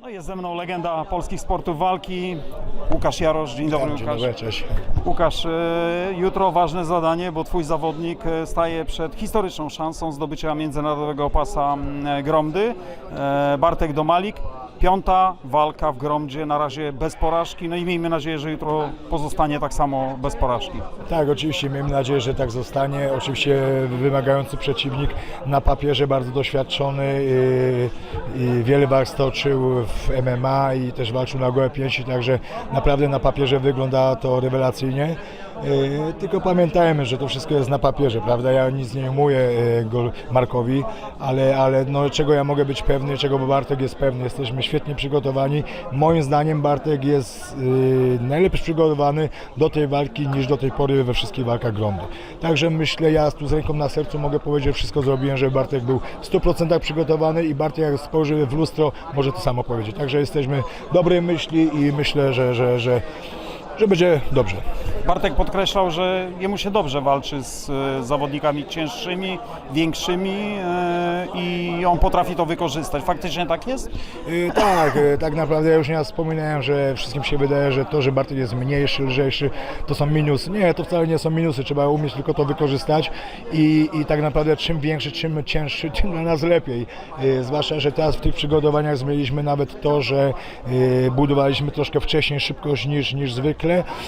No jest ze mną legenda polskich sportów walki, Łukasz Jarosz. Dzień dobry Łukasz. cześć. Łukasz, e, jutro ważne zadanie, bo twój zawodnik e, staje przed historyczną szansą zdobycia międzynarodowego pasa mm, Gromdy. E, Bartek Domalik. Piąta walka w Gromdzie, na razie bez porażki, no i miejmy nadzieję, że jutro pozostanie tak samo bez porażki. Tak, oczywiście, miejmy nadzieję, że tak zostanie. Oczywiście wymagający przeciwnik na papierze bardzo doświadczony i, i wiele walk stoczył w MMA i też walczył na gołe pięści, także naprawdę na papierze wygląda to rewelacyjnie. Yy, Tylko pamiętajmy, że to wszystko jest na papierze, prawda? Ja nic nie mówię gol Markowi, ale, ale no, czego ja mogę być pewny, czego Bartek jest pewny. Jesteśmy świetnie przygotowani. Moim zdaniem Bartek jest yy, najlepiej przygotowany do tej walki niż do tej pory we wszystkich walkach Gromdy. Także myślę, ja tu z ręką na sercu mogę powiedzieć, że wszystko zrobiłem, żeby Bartek był w 100% przygotowany i Bartek jak spojrzy w lustro, może to samo powiedzieć. Także jesteśmy dobrej myśli i myślę, że, że, że, że będzie dobrze. Bartek podkreślał, że jemu się dobrze walczy z e, zawodnikami cięższymi, większymi e, i on potrafi to wykorzystać. Faktycznie tak jest? Y, Tak, y, tak naprawdę ja już nie raz wspominałem, że wszystkim się wydaje, że to, że Bartek jest mniejszy, lżejszy, to są minusy. Nie, to wcale nie są minusy, trzeba umieć tylko to wykorzystać i, i tak naprawdę czym większy, czym cięższy, tym dla nas lepiej. Y, Zwłaszcza, że teraz w tych przygotowaniach zmieniliśmy nawet to, że budowaliśmy troszkę wcześniej szybkość niż, niż zwykle,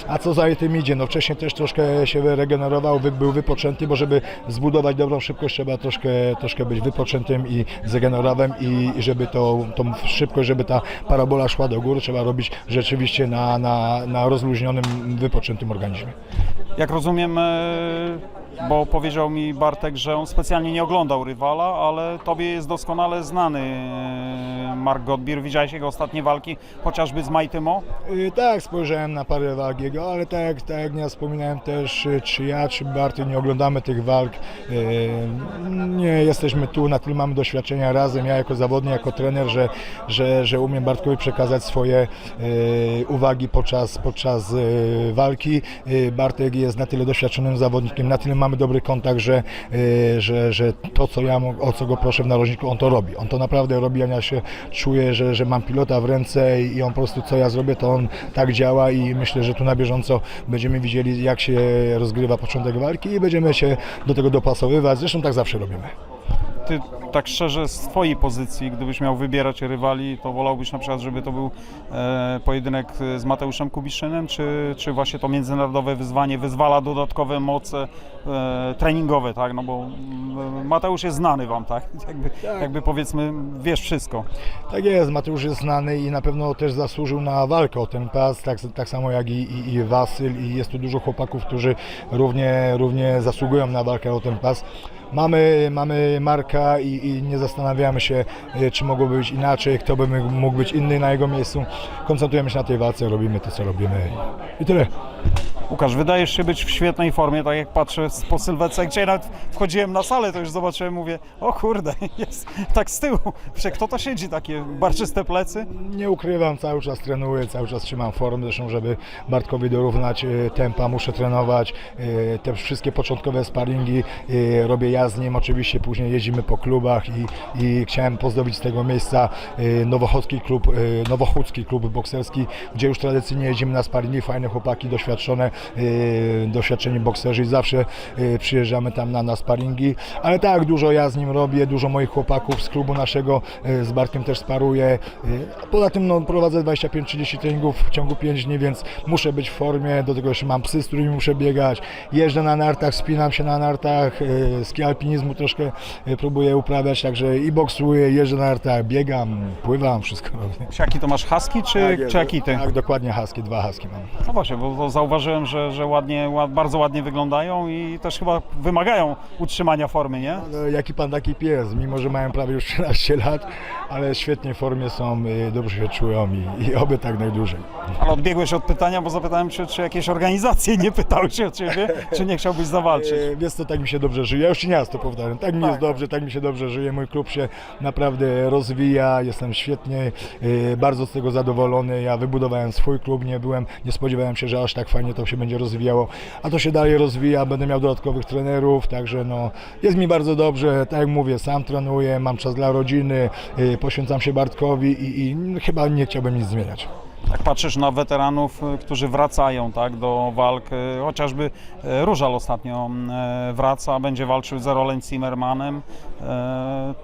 a co za tym idzie, no wcześniej też troszkę się regenerował, był wypoczęty, bo żeby zbudować dobrą szybkość trzeba troszkę, troszkę być wypoczętym i zregenerowanym i, żeby to, tą szybkość, żeby ta parabola szła do góry, trzeba robić rzeczywiście na, na, na rozluźnionym, wypoczętym organizmie. Jak rozumiem, e, bo powiedział mi Bartek, że on specjalnie nie oglądał rywala, ale tobie jest doskonale znany e, Mark Godbir. Widziałeś jego ostatnie walki, chociażby z Majtymo? Y, Tak, spojrzałem na parę walk jego, ale tak, tak jak nie wspominałem też, y, czy ja, czy Barty nie oglądamy tych walk. Y, Nie jesteśmy tu, na tyle mamy doświadczenia razem, ja jako zawodnik, jako trener, że, że, że umiem Bartkowi przekazać swoje uwagi podczas, podczas walki. Bartek jest na tyle doświadczonym zawodnikiem, na tyle mamy dobry kontakt, że, y, że, że to, co ja, o co go proszę w narożniku, on to robi. On to naprawdę robi, ja się czuję, że, że mam pilota w ręce i on po prostu co ja zrobię, to on tak działa i myślę, że tu na bieżąco będziemy widzieli, jak się rozgrywa początek walki i będziemy się do tego dopasowywać. Zresztą tak zawsze robimy. Ty tak szczerze z twojej pozycji, gdybyś miał wybierać rywali, to wolałbyś na przykład, żeby to był e, pojedynek z Mateuszem Kubiszynem, czy, czy właśnie to międzynarodowe wyzwanie wyzwala dodatkowe moce e, treningowe, tak? No bo mm, Mateusz jest znany wam, tak? Jakby, jakby powiedzmy, wiesz wszystko. Tak jest, Mateusz jest znany i na pewno też zasłużył na walkę o ten pas, tak, tak samo jak i, i, i Wasyl i jest tu dużo chłopaków, którzy równie, równie zasługują na walkę o ten pas. Mamy, mamy Marka i, i nie zastanawiamy się, e, czy mogłoby być inaczej, kto by mógł być inny na jego miejscu. Koncentrujemy się na tej walce, robimy to, co robimy i, i tyle. Łukasz, wydajesz się być w świetnej formie, tak jak patrzę po sylwetce. Dzisiaj nawet wchodziłem na salę, to już zobaczyłem, mówię, o kurde, jest tak z tyłu. Prze, kto to siedzi, takie barczyste plecy? Nie ukrywam, cały czas trenuję, cały czas trzymam formę, zresztą żeby Bartkowi dorównać e, tempa, muszę trenować. E, Te wszystkie początkowe sparingi e, robię ja z nim, oczywiście później jeździmy po klubach i, i chciałem pozdrowić z tego miejsca Nowochódzki klub, Nowochódzki klub bokserski, gdzie już tradycyjnie jeździmy na sparingi, fajne chłopaki, doświadczone, doświadczeni bokserzy i zawsze e, przyjeżdżamy tam na, na sparingi, ale tak, dużo ja z nim robię, dużo moich chłopaków z klubu naszego, e, z Bartkiem też sparuję. Poza tym no, prowadzę 25-30 treningów w ciągu 5 dni, więc muszę być w formie, do tego jeszcze mam psy, z którymi muszę biegać, jeżdżę na nartach, spinam się na nartach, ski alpinizmu troszkę próbuję uprawiać, także i boksuję, jeżdżę na nartach, biegam, pływam, wszystko robię. Jaki to masz husky czy, czy akity? Tak, dokładnie husky, dwa husky mam. No właśnie, bo bo zauważyłem, że, że ładnie, ład, bardzo ładnie wyglądają i też chyba wymagają utrzymania formy, nie? No, jaki pan taki pies, mimo że mają prawie już 13 lat, ale świetnie w formie są, y, dobrze się czują i, i oby tak najdłużej. Ale odbiegłeś od pytania, bo zapytałem Cię, czy jakieś organizacje nie pytały się o Ciebie, czy nie chciałbyś zawalczyć. E, Wiesz co, tak mi się dobrze żyje, ja już ci nie raz to powtarzam, tak mi jest dobrze, tak mi się dobrze żyje, mój klub się naprawdę rozwija, jestem świetnie, e, bardzo z tego zadowolony, ja wybudowałem swój klub, nie byłem, nie spodziewałem się, że aż tak fajnie to się się będzie rozwijało, a to się dalej rozwija, będę miał dodatkowych trenerów, także no, jest mi bardzo dobrze, tak jak mówię, sam trenuję, mam czas dla rodziny, y, poświęcam się Bartkowi i, i chyba nie chciałbym nic zmieniać. Jak patrzysz na weteranów, y, którzy wracają tak, do walk, y, chociażby Różal ostatnio wraca, będzie walczył z Rolem Zimmermanem,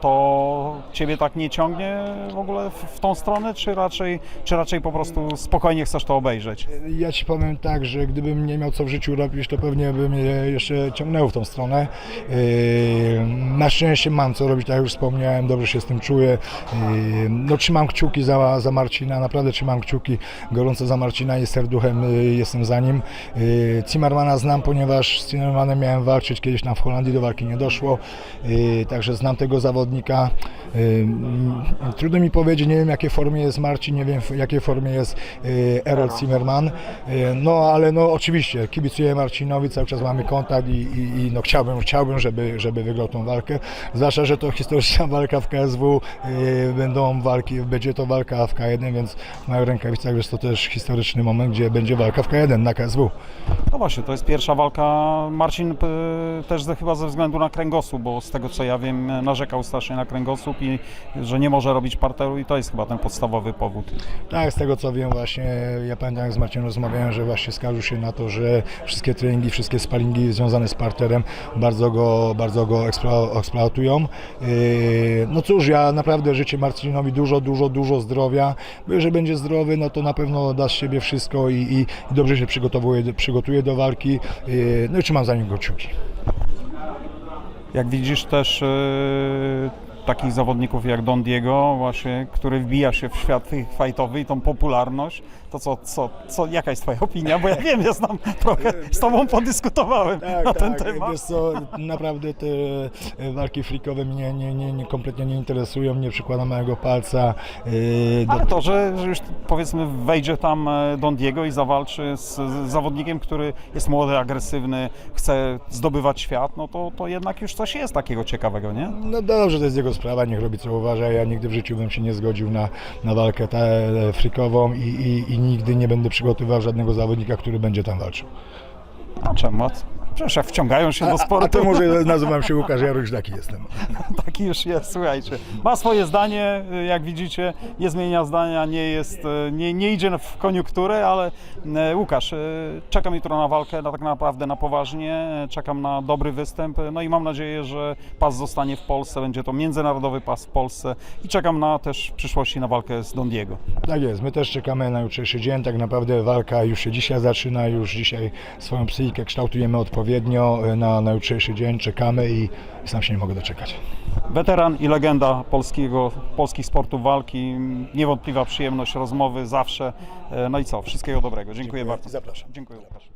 to Ciebie tak nie ciągnie w ogóle w, tą stronę, czy raczej, czy raczej po prostu spokojnie chcesz to obejrzeć? Ja ci powiem tak, że gdybym nie miał co w życiu robić, to pewnie by mnie jeszcze ciągnęło w tą stronę. Yy, Na szczęście mam co robić, tak jak już wspomniałem, dobrze się z tym czuję. Yy, No, trzymam kciuki za, za Marcina, naprawdę trzymam kciuki gorąco za Marcina i serduchem jestem za nim. Zimmermana znam, ponieważ z Zimmermanem miałem walczyć kiedyś tam w Holandii, do walki nie doszło, Yy, także znam tego zawodnika. Trudno mi powiedzieć, nie wiem jakie formie jest Marcin, nie wiem w jakiej formie jest yy, Errol Zimmerman, Yy, no ale no oczywiście kibicuję Marcinowi, cały czas mamy kontakt i, i, i no chciałbym, chciałbym, żeby, żeby wygrał tą walkę, zwłaszcza, że to historyczna walka w KSW, yy, będą walki, będzie to walka w K1, więc w moich rękawicach jest to też historyczny moment, gdzie będzie walka w K1 na KSW. No właśnie, to jest pierwsza walka. Marcin y, też chyba ze względu na kręgosłup, bo z tego co ja wiem, narzekał strasznie na kręgosłup i że nie może robić parteru i to jest chyba ten podstawowy powód. Tak, z tego co wiem właśnie, ja pamiętam jak z Marcinem rozmawiałem, że właśnie skarżył się na to, że wszystkie treningi, wszystkie sparingi związane z parterem bardzo go, bardzo go eksplo, eksploatują. Yy, No cóż, ja naprawdę życzę Marcinowi dużo, dużo, dużo zdrowia, bo jeżeli będzie zdrowy, no to na pewno da z siebie wszystko i, i, dobrze się przygotowuje, przygotuje do walki, Yy, no i trzymam za niego kciuki. Jak widzisz też y, takich zawodników jak Don Diego właśnie, który wbija się w świat fightowy i tą popularność, to co, co, co, jaka jest twoja opinia? Bo ja wiem, ja znam trochę, z tobą podyskutowałem na ten temat. Tak, Wiesz co, naprawdę te e, walki freakowe mnie nie, nie, nie, kompletnie nie interesują, nie przykładam małego palca. Yy, do- Ale to, że, że już powiedzmy wejdzie tam e, Don Diego i zawalczy z, z zawodnikiem, który jest młody, agresywny, chce zdobywać świat, no to, to jednak już coś jest takiego ciekawego, nie? No dobrze, to jest jego sprawa, niech robi co uważa. Ja nigdy w życiu bym się nie zgodził na, na walkę tę e, frikową i, i, i nigdy nie będę przygotowywał żadnego zawodnika, który będzie tam walczył. A czemu? Przecież jak wciągają się do A, a sportu, to może nazywam się Łukasz Jaruś, taki jestem. taki już jest, słuchajcie. Ma swoje zdanie, jak widzicie, nie zmienia zdania, nie jest, nie, nie idzie w koniunkturę, ale y, Łukasz, y, czekam jutro na walkę, na tak naprawdę na poważnie, czekam na dobry występ, no i mam nadzieję, że pas zostanie w Polsce, będzie to międzynarodowy pas w Polsce i czekam na też w przyszłości na walkę z Don Diego. Tak jest, my też czekamy na jutrzejszy dzień. Tak naprawdę walka już się dzisiaj zaczyna, już dzisiaj swoją psychikę kształtujemy odpowiednio e, na, na jutrzejszy dzień. Czekamy i sam się nie mogę doczekać. Weteran i legenda polskiego, polskich sportów walki, niewątpliwa przyjemność rozmowy zawsze. Y, No i co, wszystkiego dobrego. Dziękuję, Dziękuję bardzo. zapraszam. Dziękuję Łukasz.